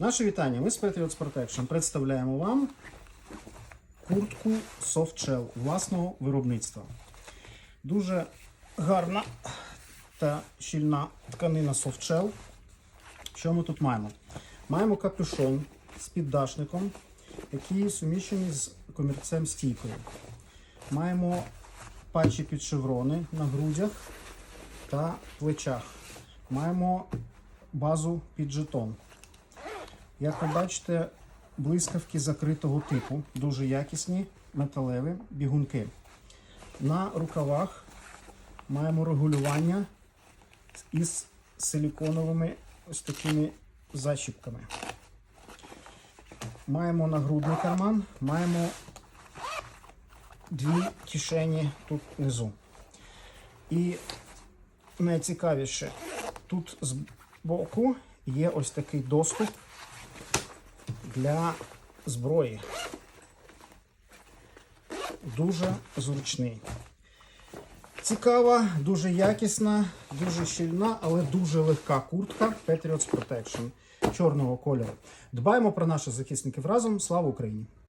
Наше вітання. Ми з Patriots Protection представляємо вам куртку Soft Shell власного виробництва. Дуже гарна та щільна тканина Soft Shell. Що ми тут маємо? Маємо капюшон з піддашником, який суміщений з комірцем стійкою. Маємо патчі під шеврони на грудях та плечах. Маємо базу під жетон. Як ви бачите, блискавки закритого типу, дуже якісні металеві бігунки. На рукавах маємо регулювання із силіконовими ось такими защіпками. Маємо нагрудний карман, маємо дві кишені тут внизу. І найцікавіше, тут з боку є ось такий доступ для зброї. Дуже зручний. Цікава, дуже якісна, дуже щільна, але дуже легка куртка Patriots Protection чорного кольору. Дбаємо про наших захисників разом. Слава Україні!